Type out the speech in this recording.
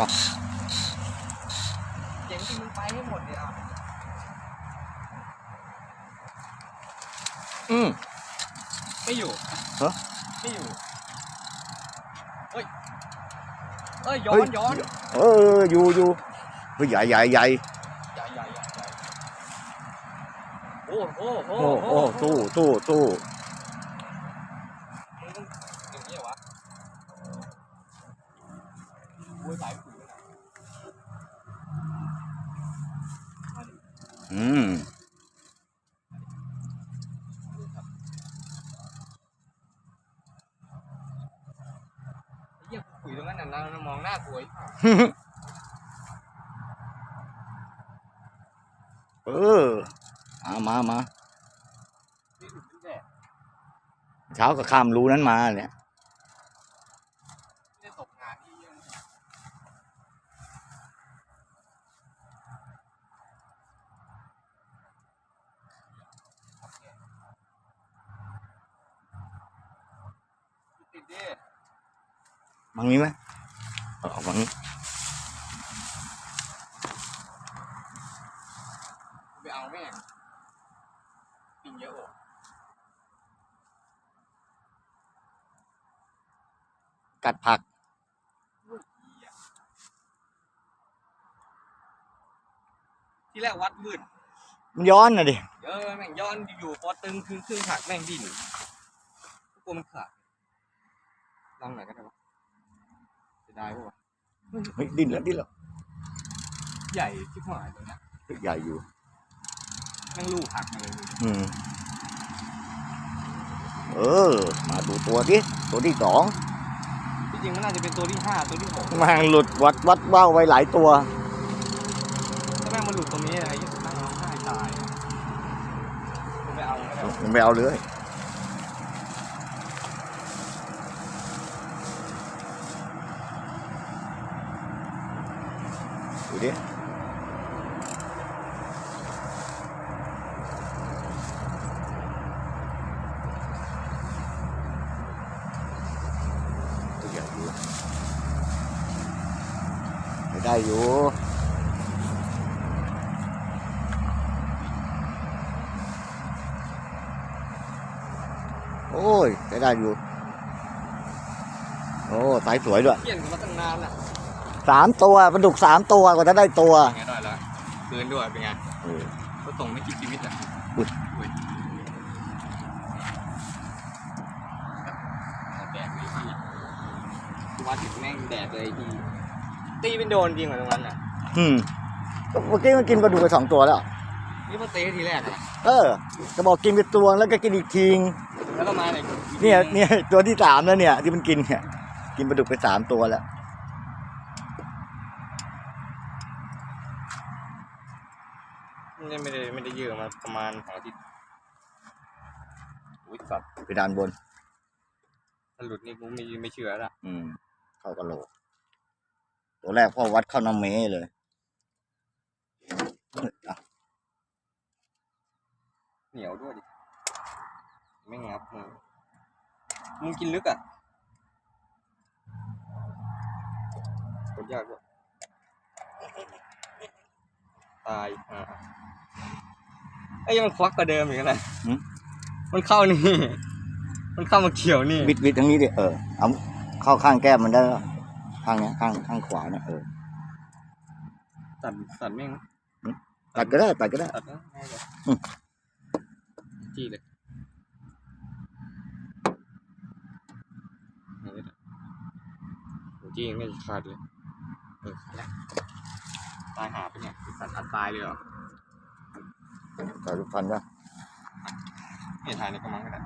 อะเจ๋งที่มึงไปให้หมดเลยอะอืมไม่อยู่ฮะไม่อยู่เฮ้ยเอ้ยย้อนย้อนเอออยู่อยู่เฮ้ยใหญ่ใหญ่ใหญ่ใหญ่ใหญ่ใหญ่ใหญ่โอ้โหโอ้โอ้โหโอ้ตู้ตู้ตู้ มึงต้องอย่างนี้เหรอวะโอ้ยสายปุ๋ยนะ อืมไอ้เหี้ยปุ๋ยตรงนั้นน่ะเรามองหน้าปุ๋ยเออมามามานี่ถึงแดดเช้าก็ข้ามรูนั้นมาเนี่ย ไม่ได้ตกงานที่ยัง ติดดิมังนี้ไหมเออมังนี้ไปเอาแม่งปิงเยอะโอ้กัดผักที่แรกวัดมืดมันย้อนน่ะดิ เออแม่งย้อนอยู่พอตึงครึ่งครึ่งขาดแม่งดิ้นกลัวมันขาด ลองไหนอยก็ได้ปะจะได้ปะวะเฮ้ยดิ้นแล้วดิ้นแล้วใหญ่ที่หายตรงเนี้ยเฮ้ยใหญ่อยู่แม่งลูกหักมาเลยอืมเออ มาดูตัวดิตัวที่สองที่จริงมันน่าจะเป็นตัวที่ห้าตัวที่หกแมันหลุดวัดวัดเบ้าไว้หลายตัวถ้าแม่งมันหลุดตรงนี้อะไรยิ่งนั่งร้องไห้ตายคุณไปเอาก็ได้มันไปเอาเลย ดูดิตัวใหญ่อยู่ไม่ได้อยู่โอ้ยใช้ได้อยู่ โอ้ สายสวยด้วยเปลี่ยนกันมาตั้งนานอะ สามตัวปลาดุกสามตัวกว่าจะได้ตัวเป็นไงได้แล้วคืนด้วยเป็นไงเออก็ส่งไม่คิดชีวิตอะอุ๊ยอุ๊ยเอาแดดเลยทีวัดถึงแม่งแดดเลยทีตีเป็นโดนจริงเหรอตรงนั้นอะอืมเมื่อกี้มันกินปลาดุกไปสองตัวแล้ว นี่มาเตะทีแรกอะเออจะบอกกินไปตัวแล้วก็กินอีกทีงแล้วก็มาเนี่ยเนี่ยเนี่ยตัวที่สามแล้วเนี่ยที่มันกินเนี่ยกินปลาดุกไปสามตัวแล้ว นี่ยไม่ได้ไม่ได้เยอะมาประมาณสองอาทิตย์อุ้ยสัตว์ไปด้านบน ถ้าหลุดนี่กูไม่ไม่เชื่อละอืม เข้ากระโหลก ตัวแรกพ่อวัดเข้าน้ำเมเลยอะเหนียวด้วยดิไม่งับมึงมึงกินลึกอะกดยากด้วย ตายอ่าไอ้ยมันควักกว่าเดิมอีกนะมันเข้านี่ มันเข้ามาเขียวนี่บิดบิดทางนี้ดิเออเอาเข้าข้างแก้มมันได้แล้วข้างเนี้ยข้างข้างขวาเนี่ยเออตัดตัดแม่งตัดก็ได้ตัดก็ได้ ตัดนะง่ายเลยอืม จี้เลยเอาเลยโอ้จี้ยังไม่ขาดเลย เออแล้วตายหาไปเนี่ยสัตว์อัดตายเลยเหรอตัดลูกพันนะเนี่ยถ่ายในกระมังก็ได้